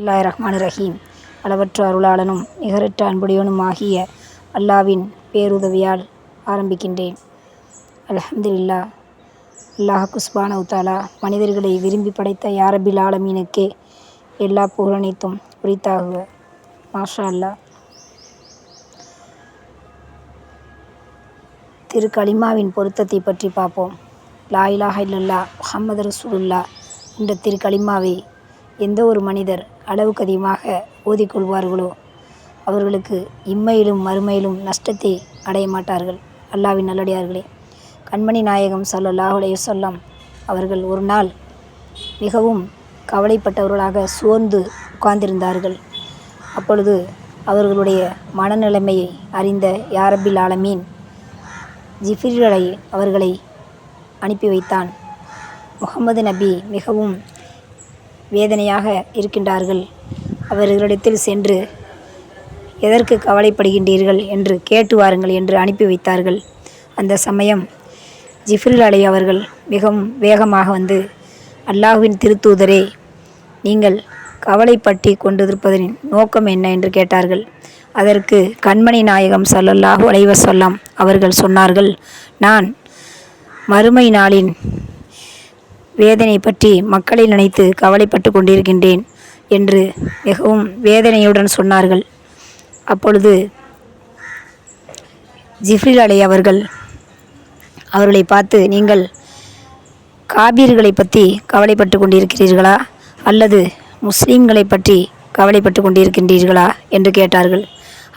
அல்லாஹ் ரஹ்மான் ரஹீம் அளவற்ற அருளாளனும் நிகரற்ற அன்புடையவனும் ஆகிய அல்லாவின் பேருதவியால் ஆரம்பிக்கின்றேன். அலஹம்துல்லா அல்லாஹ் குஸ்பான உத்தாலா மனிதர்களை விரும்பி படைத்த யாரபில் ஆலமீனுக்கே எல்லா புகழனைத்தும் உரித்தாகுக மாஷா அல்லா திரு கலிமாவின் பொருத்தத்தை பற்றி பார்ப்போம். லாயிலாக இல்லல்லா முஹம்மது ரசூலுல்லா என்ற திரு கலிமாவை எந்த ஒரு மனிதர் அளவுக்கு அதிகமாக ஓதிக்கொள்வார்களோ அவர்களுக்கு இம்மையிலும் மறுமையிலும் நஷ்டத்தை அடைய மாட்டார்கள். அல்லாவின் நல்லடியார்களே கண்மணி நாயகம் ஸல்லல்லாஹு சொல்லம் அவர்கள் ஒரு நாள் மிகவும் கவலைப்பட்டவர்களாக சோர்ந்து உட்கார்ந்திருந்தார்கள். அப்பொழுது அவர்களுடைய மனநிலைமையை அறிந்த யாரபில் ஆலமீன் ஜிஃபிர்களை அவர்களை அனுப்பி வைத்தான். முகமது நபி மிகவும் வேதனையாக இருக்கின்றார்கள். அவர்களிடத்தில் சென்று எதற்கு கவலைப்படுகின்றீர்கள் என்று கேட்டு வாருங்கள் என்று அனுப்பி வைத்தார்கள். அந்த சமயம் ஜிஃப்ரில் அலை அவர்கள் மிகவும் வேகமாக வந்து அல்லாஹுவின் திருத்தூதரே நீங்கள் கவலைப்பட்டு கொண்டிருப்பதன் நோக்கம் என்ன? என்று கேட்டார்கள். அதற்கு கண்மணி நாயகம் சல்லல்லாஹு அலைவசல்லாம் அவர்கள் சொன்னார்கள் நான் மறுமை நாளின் வேதனை பற்றி மக்களை நினைத்து கவலைப்பட்டு கொண்டிருக்கின்றேன் என்று மிகவும் வேதனையுடன் சொன்னார்கள். அப்பொழுது ஜிஃப்ரில் அலை அவர்கள் அவர்களை பார்த்து நீங்கள் காபீர்களை பற்றி கவலைப்பட்டு கொண்டிருக்கிறீர்களா? அல்லது முஸ்லீம்களை பற்றி கவலைப்பட்டு கொண்டிருக்கின்றீர்களா? என்று கேட்டார்கள்.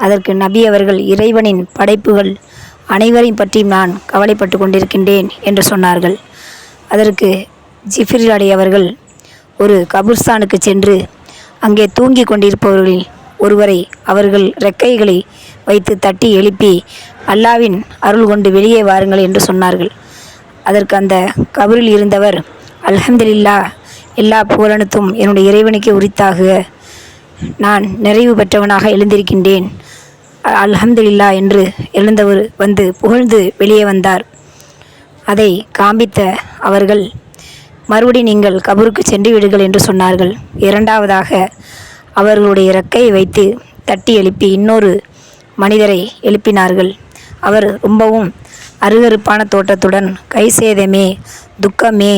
அதற்கு நபி அவர்கள் இறைவனின் படைப்புகள் அனைவரையும் பற்றி நான் கவலைப்பட்டு கொண்டிருக்கின்றேன் என்று சொன்னார்கள். அதற்கு ஜிஃப்ரில் அவர்கள் ஒரு கபுர்ஸ்தானுக்கு சென்று அங்கே தூங்கி கொண்டிருப்பவர்களில் ஒருவரை அவர்கள் ரெக்கைகளை வைத்து தட்டி எழுப்பி அல்லாவின் அருள் கொண்டு வெளியே வாருங்கள் என்று சொன்னார்கள். அதற்கு அந்த கபரில் இருந்தவர் அல்ஹம்துலில்லா எல்லா புகழனத்தும் என்னுடைய இறைவனுக்கு உரித்தாக. நான் நிறைவு பெற்றவனாக எழுந்திருக்கின்றேன். அல்ஹம்துலில்லா என்று எழுந்தவர் வந்து புகழ்ந்து வெளியே வந்தார். அதை காண்பித்த அவர்கள் மறுபடி நீங்கள் கபருக்கு சென்று விடுங்கள் என்று சொன்னார்கள். இரண்டாவதாக அவர்களுடைய இறக்கை வைத்து தட்டி எழுப்பி இன்னொரு மனிதரை எழுப்பினார்கள். அவர் ரொம்பவும் அருவருப்பான தோட்டத்துடன் கை சேதமே துக்கமே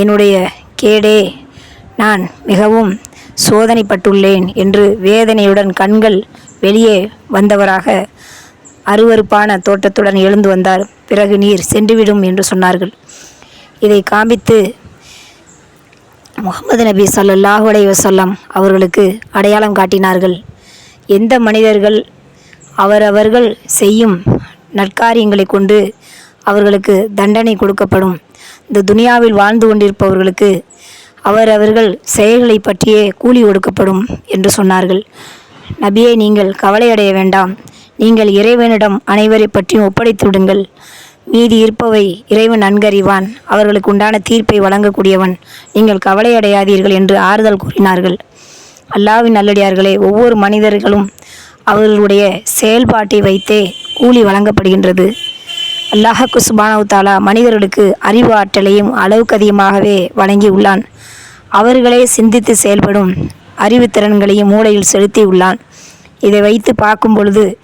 என்னுடைய கேடே நான் மிகவும் சோதனைப்பட்டுள்ளேன் என்று வேதனையுடன் கண்கள் வெளியே வந்தவராக அருவருப்பான தோட்டத்துடன் எழுந்து வந்தார். பிறகு நீர் சென்றுவிடும் என்று சொன்னார்கள். இதை காண்பித்து முகமது நபி ஸல்லல்லாஹு அலைஹி வஸல்லம் அவர்களுக்கு அடையாளம் காட்டினார்கள். எந்த மனிதர்கள் அவரவர்கள் செய்யும் நற்காரியங்களை கொண்டு அவர்களுக்கு தண்டனை கொடுக்கப்படும். இந்த துனியாவில் வாழ்ந்து கொண்டிருப்பவர்களுக்கு அவரவர்கள் செயல்களை பற்றியே கூலி கொடுக்கப்படும் என்று சொன்னார்கள். நபியை நீங்கள் கவலையடைய வேண்டாம். நீங்கள் இறைவனிடம் அனைவரை பற்றியும் ஒப்படைத்து விடுங்கள். மீதி இருப்பவை இறைவன் நன்கறிவான். அவர்களுக்கு உண்டான தீர்ப்பை வழங்கக்கூடியவன். நீங்கள் கவலையடையாதீர்கள் என்று ஆறுதல் கூறினார்கள். அல்லாவின் நல்லடியார்களே ஒவ்வொரு மனிதர்களும் அவர்களுடைய செயல்பாட்டை வைத்தே கூலி வழங்கப்படுகின்றது. அல்லாஹக்கு சுபானவு தாலா மனிதர்களுக்கு அறிவு ஆற்றலையும் அளவுக்கு அதிகமாகவே வழங்கி உள்ளான். அவர்களே சிந்தித்து செயல்படும் அறிவுத்திறன்களையும் மூளையில் செலுத்தி உள்ளான். இதை வைத்து பார்க்கும் பொழுது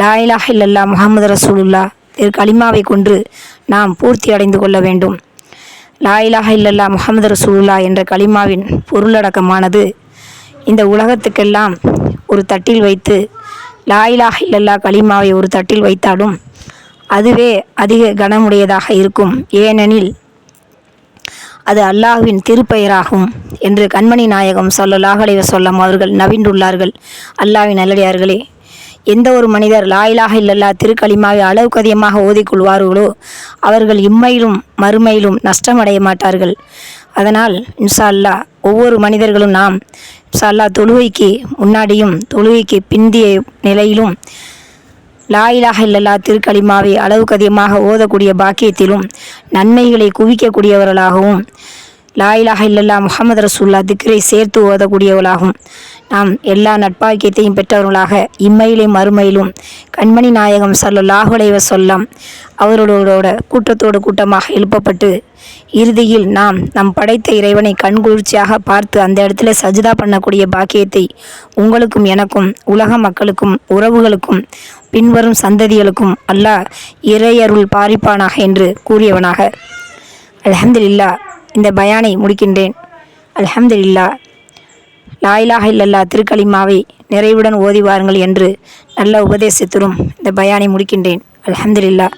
லா இலாஹ இல்லல்லா முகமது ரசூலுல்லா திரு கலிமாவை கொன்று நாம் பூர்த்தி அடைந்து கொள்ள வேண்டும். லாயிலாக இலாஹ இல்லல்லா முகமது ரசூலுல்லா என்ற கலிமாவின் பொருளடக்கமானது இந்த உலகத்துக்கெல்லாம் ஒரு தட்டில் வைத்து லாயிலாக இல்லல்லா கலிமாவை ஒரு தட்டில் வைத்தாலும் அதுவே அதிக கனமுடையதாக இருக்கும். ஏனெனில் அது அல்லாஹ்வின் திருப்பெயராகும் என்று கண்மணி நாயகம் ஸல்லல்லாஹு அலைஹி அவர்கள் நவின்றுள்ளார்கள் அல்லாவின் நல்லடியார்களே எந்த ஒரு மனிதர் லாயிலாக இல்லல்லா திருக்களிமாவை அளவுக்கு அதிகமாக ஓதிக்கொள்வார்களோ அவர்கள் இம்மையிலும் மறுமையிலும் நஷ்டமடைய மாட்டார்கள். அதனால் இன்ஷா அல்லாஹ் ஒவ்வொரு மனிதர்களும் நாம் இன்ஷா அல்லாஹ் தொழுகைக்கு முன்னாடியும் தொழுகைக்கு பிந்திய நிலையிலும் லாயிலாக இல்லல்லா திருக்களிமாவை அளவுக்கு அதிகமாக ஓதக்கூடிய பாக்கியத்திலும் நன்மைகளை குவிக்கக்கூடியவர்களாகவும் லாயிலாக இல்லல்லா முகமது ரசூல்லா திக்ரை சேர்த்து ஓதக்கூடியவளாகும் நாம் எல்லா நட்பாக்கியத்தையும் பெற்றவர்களாக இம்மையிலும் மறுமையிலும் கண்மணி நாயகம் ஸல்லல்லாஹு சொல்லம் அவர்களோட கூட்டத்தோடு கூட்டமாக எழுப்பப்பட்டு இறுதியில் நாம் நம் படைத்த இறைவனை கண்குளிர்ச்சியாக பார்த்து அந்த இடத்துல சஜிதா பண்ணக்கூடிய பாக்கியத்தை உங்களுக்கும் எனக்கும் உலக மக்களுக்கும் உறவுகளுக்கும் பின்வரும் சந்ததிகளுக்கும் அல்லாஹ் இறையருள் பாரிப்பானாக என்று கூறியவனாக. அல்ஹம்துலில்லா இந்த பயானை முடிக்கின்றேன். அல்ஹம்துலில்லா லாயிலாக இல்லல்லா திருக்கலிமாவை நிறைவுடன் ஓதி வாருங்கள் என்று நல்ல உபதேசத்துடன் இந்த பயானை முடிக்கின்றேன். அலமதுல்லா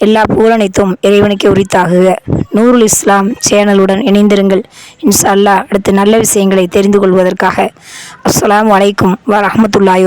எல்லா புகழனைத்தும் இறைவனுக்கே உரித்தாகுக. நூருல் இஸ்லாம் சேனலுடன் இணைந்திருங்கள். இன்ஷா அல்லாஹ் அடுத்து நல்ல விஷயங்களை தெரிந்து கொள்வதற்காக. அஸ்லாம் அலைக்கும் வ ரஹ்மத்துல்லாஹி